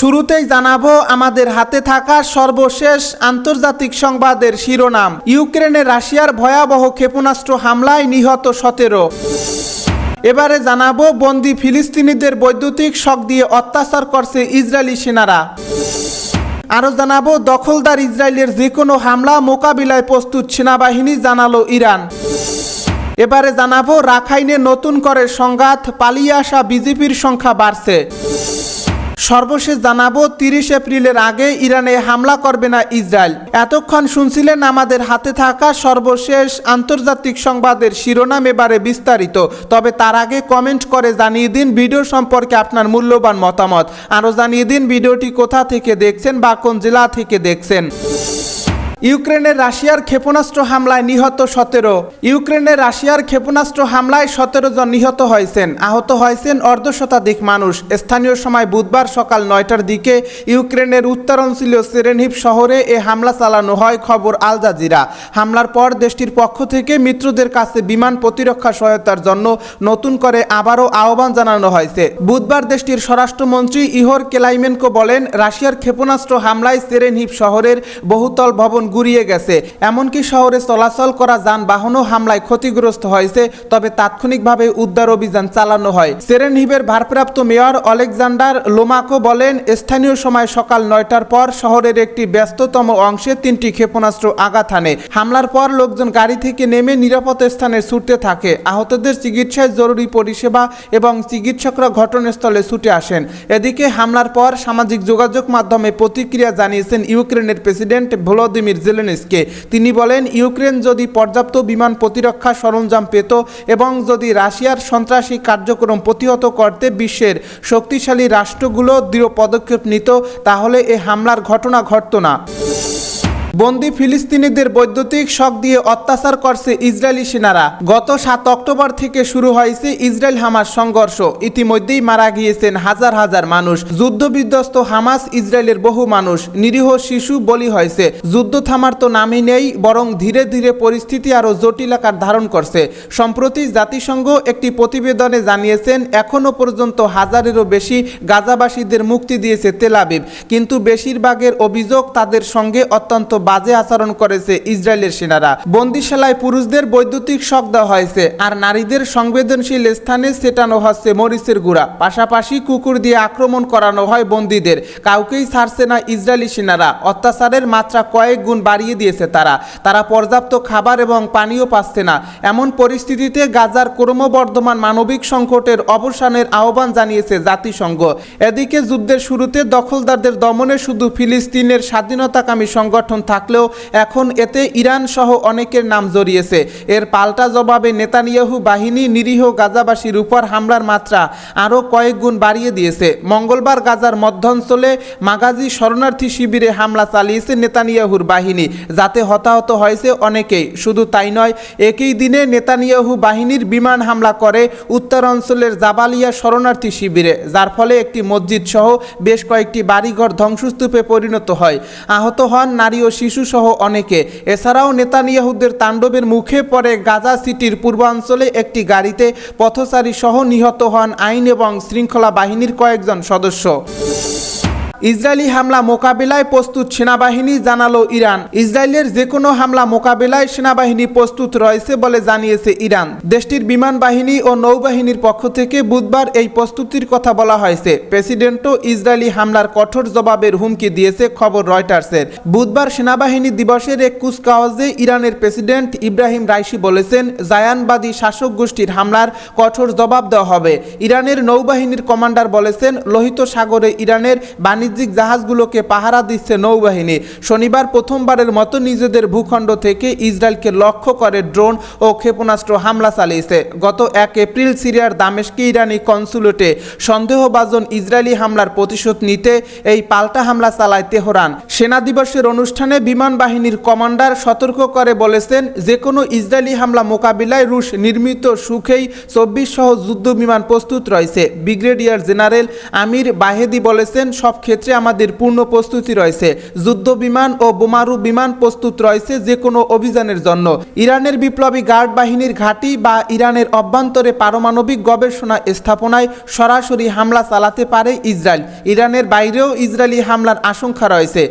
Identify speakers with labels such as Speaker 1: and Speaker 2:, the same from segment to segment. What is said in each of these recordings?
Speaker 1: শুরুতেই জানাবো আমাদের হাতে থাকা সর্বশেষ আন্তর্জাতিক সংবাদের শিরোনাম ইউক্রেনে রাশিয়ার ভয়াবহ ক্ষেপণাস্ত্র হামলায় নিহত সতেরো এবারে জানাবো বন্দি ফিলিস্তিনিদের বৈদ্যুতিক শখ দিয়ে অত্যাচার করছে ইসরায়েলি সেনারা আরও জানাবো দখলদার ইসরায়েলের যে কোনো হামলা মোকাবিলায় প্রস্তুত সেনাবাহিনী জানালো ইরান এবারে জানাবো রাখাইনে নতুন করে সংঘাত পালিয়ে আসা বিজেপির সংখ্যা বাড়ছে সর্বশেষ জানাবো তিরিশ এপ্রিলের আগে ইরানে হামলা করবে না ইসরায়েল এতক্ষণ শুনছিলেন আমাদের হাতে থাকা সর্বশেষ আন্তর্জাতিক সংবাদের শিরোনাম এবারে বিস্তারিত তবে তার আগে কমেন্ট করে জানিয়ে দিন ভিডিও সম্পর্কে আপনার মূল্যবান মতামত আরও জানিয়ে দিন ভিডিওটি কোথা থেকে দেখছেন বা কোন জেলা থেকে দেখছেন ইউক্রেনের রাশিয়ার ক্ষেপণাস্ত্র হামলায় নিহত সতেরো ইউক্রেনের রাশিয়ার ক্ষেপণাস্ত্র হামলায় সতেরো জন নিহত হয়েছেন আহত হয়েছেন অর্ধশতাধিক মানুষ স্থানীয় সময় বুধবার সকাল নয়টার দিকে ইউক্রেনের উত্তরাঞ্চলীয় সেরেনহিপ শহরে এ হামলা চালানো হয় খবর আল জাজিরা হামলার পর দেশটির পক্ষ থেকে মিত্রদের কাছে বিমান প্রতিরক্ষা সহায়তার জন্য নতুন করে আবারও আহ্বান জানানো হয়েছে বুধবার দেশটির স্বরাষ্ট্রমন্ত্রী ইহর কেলাইমেনকো বলেন রাশিয়ার ক্ষেপণাস্ত্র হামলায় সেরেনহিপ শহরের বহুতল ভবন গুরিয়ে গেছে এমনকি শহরে চলাচল করা যানবাহনও হামলায় ক্ষতিগ্রস্ত হয়েছে তবে তাৎক্ষণিকভাবে উদ্ধার অভিযান চালানো হয় সেরেনহিবের ভারপ্রাপ্ত মেয়র অলেকজান্ডার লোমাকো বলেন স্থানীয় সময় সকাল নয়টার পর শহরের একটি ব্যস্ততম অংশে তিনটি ক্ষেপণাস্ত্র আঘাত হানে হামলার পর লোকজন গাড়ি থেকে নেমে নিরাপদ স্থানে ছুটতে থাকে আহতদের চিকিৎসায় জরুরি পরিষেবা এবং চিকিৎসকরা ঘটনাস্থলে ছুটে আসেন এদিকে হামলার পর সামাজিক যোগাযোগ মাধ্যমে প্রতিক্রিয়া জানিয়েছেন ইউক্রেনের প্রেসিডেন্ট ভ্লোদিমির জেলেনস্কে তিনি বলেন ইউক্রেন যদি পর্যাপ্ত বিমান প্রতিরক্ষা সরঞ্জাম পেত এবং যদি রাশিয়ার সন্ত্রাসী কার্যক্রম প্রতিহত করতে বিশ্বের শক্তিশালী রাষ্ট্রগুলো দৃঢ় পদক্ষেপ নিত তাহলে এ হামলার ঘটনা ঘটত না বন্দি ফিলিস্তিনিদের বৈদ্যুতিক শক দিয়ে অত্যাচার করছে ইসরায়েলি সেনারা গত সাত অক্টোবর থেকে শুরু হয়েছে ইসরায়েল হামাস সংঘর্ষ ইতিমধ্যেই মারা গিয়েছেন হাজার হাজার মানুষ যুদ্ধবিধ্বস্ত হামাস ইসরায়েলের বহু মানুষ নিরীহ শিশু বলি হয়েছে যুদ্ধ থামার তো নামই নেই বরং ধীরে ধীরে পরিস্থিতি আরও জটিল আকার ধারণ করছে সম্প্রতি জাতিসংঘ একটি প্রতিবেদনে জানিয়েছেন এখনও পর্যন্ত হাজারেরও বেশি গাজাবাসীদের মুক্তি দিয়েছে তেলাবিব কিন্তু বেশিরভাগের অভিযোগ তাদের সঙ্গে অত্যন্ত বাজে আচরণ করেছে ইসরায়েলের সেনারা বন্দিশালায় পুরুষদের বৈদ্যুতিক শখ দেওয়া হয়েছে আর নারীদের সংবেদনশীল স্থানে সেটানো হচ্ছে মরিচের গুড়া পাশাপাশি কুকুর দিয়ে আক্রমণ করানো হয় বন্দীদের কাউকেই ছাড়ছে না ইসরায়েলি সেনারা অত্যাচারের মাত্রা কয়েক গুণ বাড়িয়ে দিয়েছে তারা তারা পর্যাপ্ত খাবার এবং পানীয় পাচ্ছে না এমন পরিস্থিতিতে গাজার ক্রমবর্ধমান মানবিক সংকটের অবসানের আহ্বান জানিয়েছে জাতিসংঘ এদিকে যুদ্ধের শুরুতে দখলদারদের দমনে শুধু ফিলিস্তিনের স্বাধীনতাকামী সংগঠন থাকলেও এখন এতে ইরান সহ অনেকের নাম জড়িয়েছে এর পাল্টা জবাবে নেতানিয়াহু বাহিনী নিরীহ গাজাবাসীর উপর হামলার মাত্রা আরও কয়েক গুণ বাড়িয়ে দিয়েছে মঙ্গলবার গাজার মধ্যাঞ্চলে মাগাজি শরণার্থী শিবিরে হামলা চালিয়েছে নেতানিয়াহুর বাহিনী যাতে হতাহত হয়েছে অনেকেই শুধু তাই নয় একই দিনে নেতানিয়াহু বাহিনীর বিমান হামলা করে উত্তরাঞ্চলের জাবালিয়া শরণার্থী শিবিরে যার ফলে একটি মসজিদ সহ বেশ কয়েকটি বাড়িঘর ধ্বংসস্তূপে পরিণত হয় আহত হন নারী ও শিশুসহ অনেকে এছাড়াও নেতানিয়াহুদের তাণ্ডবের মুখে পড়ে গাজা সিটির পূর্বাঞ্চলে একটি গাড়িতে পথচারী সহ নিহত হন আইন এবং শৃঙ্খলা বাহিনীর কয়েকজন সদস্য ইসরায়েলি হামলা মোকাবিলায় প্রস্তুত সেনাবাহিনী জানালো ইরান ইসরায়েলের যে কোনো হামলা মোকাবিলায় সেনাবাহিনী প্রস্তুত রয়েছে বলে জানিয়েছে ইরান দেশটির বিমান বাহিনী ও নৌবাহিনীর পক্ষ থেকে বুধবার এই প্রস্তুতির কথা বলা হয়েছে প্রেসিডেন্টও ইসরায়েলি হামলার কঠোর জবাবের হুমকি দিয়েছে খবর রয়টার্সের বুধবার সেনাবাহিনী দিবসের এক কুচকাওয়াজে ইরানের প্রেসিডেন্ট ইব্রাহিম রাইসি বলেছেন জায়ানবাদী শাসক গোষ্ঠীর হামলার কঠোর জবাব দেওয়া হবে ইরানের নৌবাহিনীর কমান্ডার বলেছেন লোহিত সাগরে ইরানের বাণিজ্য বাণিজ্যিক জাহাজগুলোকে পাহারা দিচ্ছে নৌবাহিনী শনিবার প্রথমবারের মতো নিজেদের ভূখণ্ড থেকে ইসরায়েলকে লক্ষ্য করে ড্রোন ও ক্ষেপণাস্ত্র হামলা চালিয়েছে গত এক এপ্রিল সিরিয়ার দামেশকে ইরানি কনসুলেটে সন্দেহবাজন ইসরায়েলি হামলার প্রতিশোধ নিতে এই পাল্টা হামলা চালায় তেহরান সেনা দিবসের অনুষ্ঠানে বিমান বাহিনীর কমান্ডার সতর্ক করে বলেছেন যে কোনো ইসরায়েলি হামলা মোকাবিলায় রুশ নির্মিত সুখেই চব্বিশ সহ যুদ্ধ বিমান প্রস্তুত রয়েছে ব্রিগেডিয়ার জেনারেল আমির বাহেদি বলেছেন সব ক্ষেত্রে ক্ষেত্রে আমাদের পূর্ণ প্রস্তুতি রয়েছে যুদ্ধ বিমান ও বোমারু বিমান প্রস্তুত রয়েছে যে কোনো অভিযানের জন্য ইরানের বিপ্লবী গার্ড বাহিনীর ঘাঁটি বা ইরানের অভ্যন্তরে পারমাণবিক গবেষণা স্থাপনায় সরাসরি হামলা চালাতে পারে ইসরায়েল ইরানের বাইরেও ইসরায়েলি হামলার আশঙ্কা রয়েছে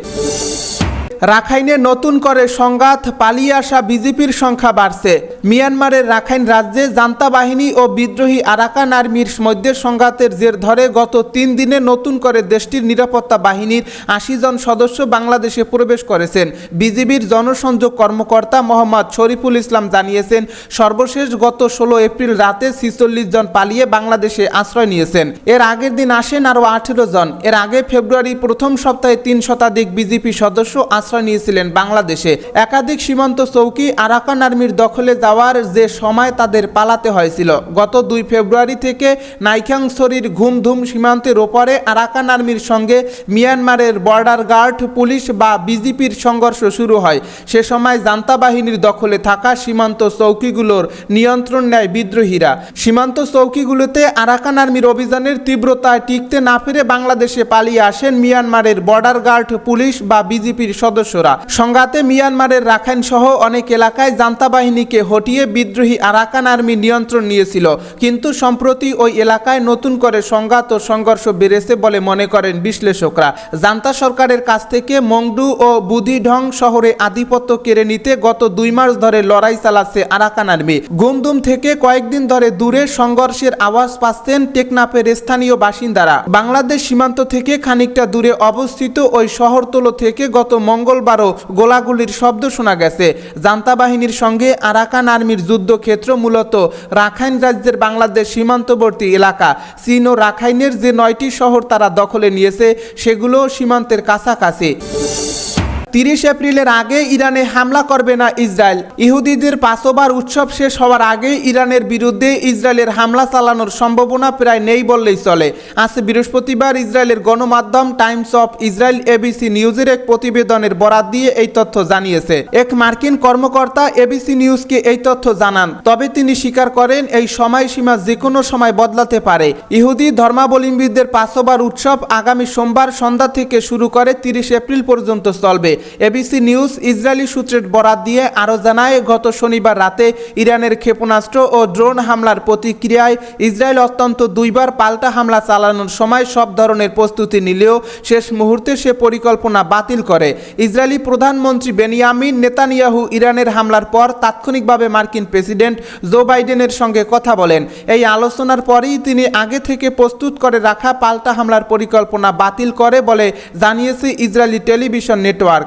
Speaker 1: রাখাইনে নতুন করে সংঘাত পালিয়ে আসা বিজেপির সংখ্যা বাড়ছে মিয়ানমারের রাখাইন রাজ্যে জান্তা বাহিনী ও বিদ্রোহী আরাকান আর্মির মধ্যে সংঘাতের জের ধরে গত তিন দিনে নতুন করে দেশটির নিরাপত্তা বাহিনীর আশি জন সদস্য বাংলাদেশে প্রবেশ করেছেন বিজিবির জনসংযোগ কর্মকর্তা মোহাম্মদ শরীফুল ইসলাম জানিয়েছেন সর্বশেষ গত ষোলো এপ্রিল রাতে ছিচল্লিশ জন পালিয়ে বাংলাদেশে আশ্রয় নিয়েছেন এর আগের দিন আসেন আরও আঠেরো জন এর আগে ফেব্রুয়ারি প্রথম সপ্তাহে তিন শতাধিক বিজেপি সদস্য আশ্রয় আশ্রয় নিয়েছিলেন বাংলাদেশে একাধিক সীমান্ত চৌকি আরাকান আর্মির দখলে যাওয়ার যে সময় তাদের পালাতে হয়েছিল গত দুই ফেব্রুয়ারি থেকে নাইখাংসরির ঘুমধুম সীমান্তের ওপরে আরাকান আর্মির সঙ্গে মিয়ানমারের বর্ডার গার্ড পুলিশ বা বিজিপির সংঘর্ষ শুরু হয় সে সময় জান্তা বাহিনীর দখলে থাকা সীমান্ত চৌকিগুলোর নিয়ন্ত্রণ নেয় বিদ্রোহীরা সীমান্ত চৌকিগুলোতে আরাকান আর্মির অভিযানের তীব্রতায় টিকতে না পেরে বাংলাদেশে পালিয়ে আসেন মিয়ানমারের বর্ডার গার্ড পুলিশ বা বিজেপির সদস্য সদস্যরা সংঘাতে মিয়ানমারের রাখাইন সহ অনেক এলাকায় জান্তা বাহিনীকে হটিয়ে বিদ্রোহী আরাকান আর্মি নিয়ন্ত্রণ নিয়েছিল কিন্তু সম্প্রতি ওই এলাকায় নতুন করে সংঘাত ও সংঘর্ষ বেড়েছে বলে মনে করেন বিশ্লেষকরা জান্তা সরকারের কাছ থেকে মংডু ও বুদিঢং শহরে আধিপত্য কেড়ে নিতে গত দুই মাস ধরে লড়াই চালাচ্ছে আরাকান আর্মি গুমদুম থেকে কয়েকদিন ধরে দূরে সংঘর্ষের আওয়াজ পাচ্ছেন টেকনাফের স্থানীয় বাসিন্দারা বাংলাদেশ সীমান্ত থেকে খানিকটা দূরে অবস্থিত ওই শহরতলো থেকে গত মঙ্গল মঙ্গলবারও গোলাগুলির শব্দ শোনা গেছে জান্তা বাহিনীর সঙ্গে আরাকান আর্মির যুদ্ধক্ষেত্র মূলত রাখাইন রাজ্যের বাংলাদেশ সীমান্তবর্তী এলাকা চীন ও রাখাইনের যে নয়টি শহর তারা দখলে নিয়েছে সেগুলো সীমান্তের কাছাকাছি তিরিশ এপ্রিলের আগে ইরানে হামলা করবে না ইসরায়েল ইহুদিদের পাঁচবার উৎসব শেষ হওয়ার আগে ইরানের বিরুদ্ধে ইসরায়েলের হামলা চালানোর সম্ভাবনা প্রায় নেই বললেই চলে আজ বৃহস্পতিবার ইসরায়েলের গণমাধ্যম টাইমস অফ ইসরায়েল এবিসি নিউজের এক প্রতিবেদনের বরাত দিয়ে এই তথ্য জানিয়েছে এক মার্কিন কর্মকর্তা এবিসি নিউজকে এই তথ্য জানান তবে তিনি স্বীকার করেন এই সময়সীমা যে কোনো সময় বদলাতে পারে ইহুদি ধর্মাবলম্বীদের পাঁচবার উৎসব আগামী সোমবার সন্ধ্যা থেকে শুরু করে তিরিশ এপ্রিল পর্যন্ত চলবে এবিসি নিউজ ইসরায়েলি সূত্রের বরাত দিয়ে আরও জানায় গত শনিবার রাতে ইরানের ক্ষেপণাস্ত্র ও ড্রোন হামলার প্রতিক্রিয়ায় ইসরায়েল অত্যন্ত দুইবার পাল্টা হামলা চালানোর সময় সব ধরনের প্রস্তুতি নিলেও শেষ মুহূর্তে সে পরিকল্পনা বাতিল করে ইসরায়েলি প্রধানমন্ত্রী বেনিয়ামিন নেতানিয়াহু ইরানের হামলার পর তাৎক্ষণিকভাবে মার্কিন প্রেসিডেন্ট জো বাইডেনের সঙ্গে কথা বলেন এই আলোচনার পরেই তিনি আগে থেকে প্রস্তুত করে রাখা পাল্টা হামলার পরিকল্পনা বাতিল করে বলে জানিয়েছে ইসরায়েলি টেলিভিশন নেটওয়ার্ক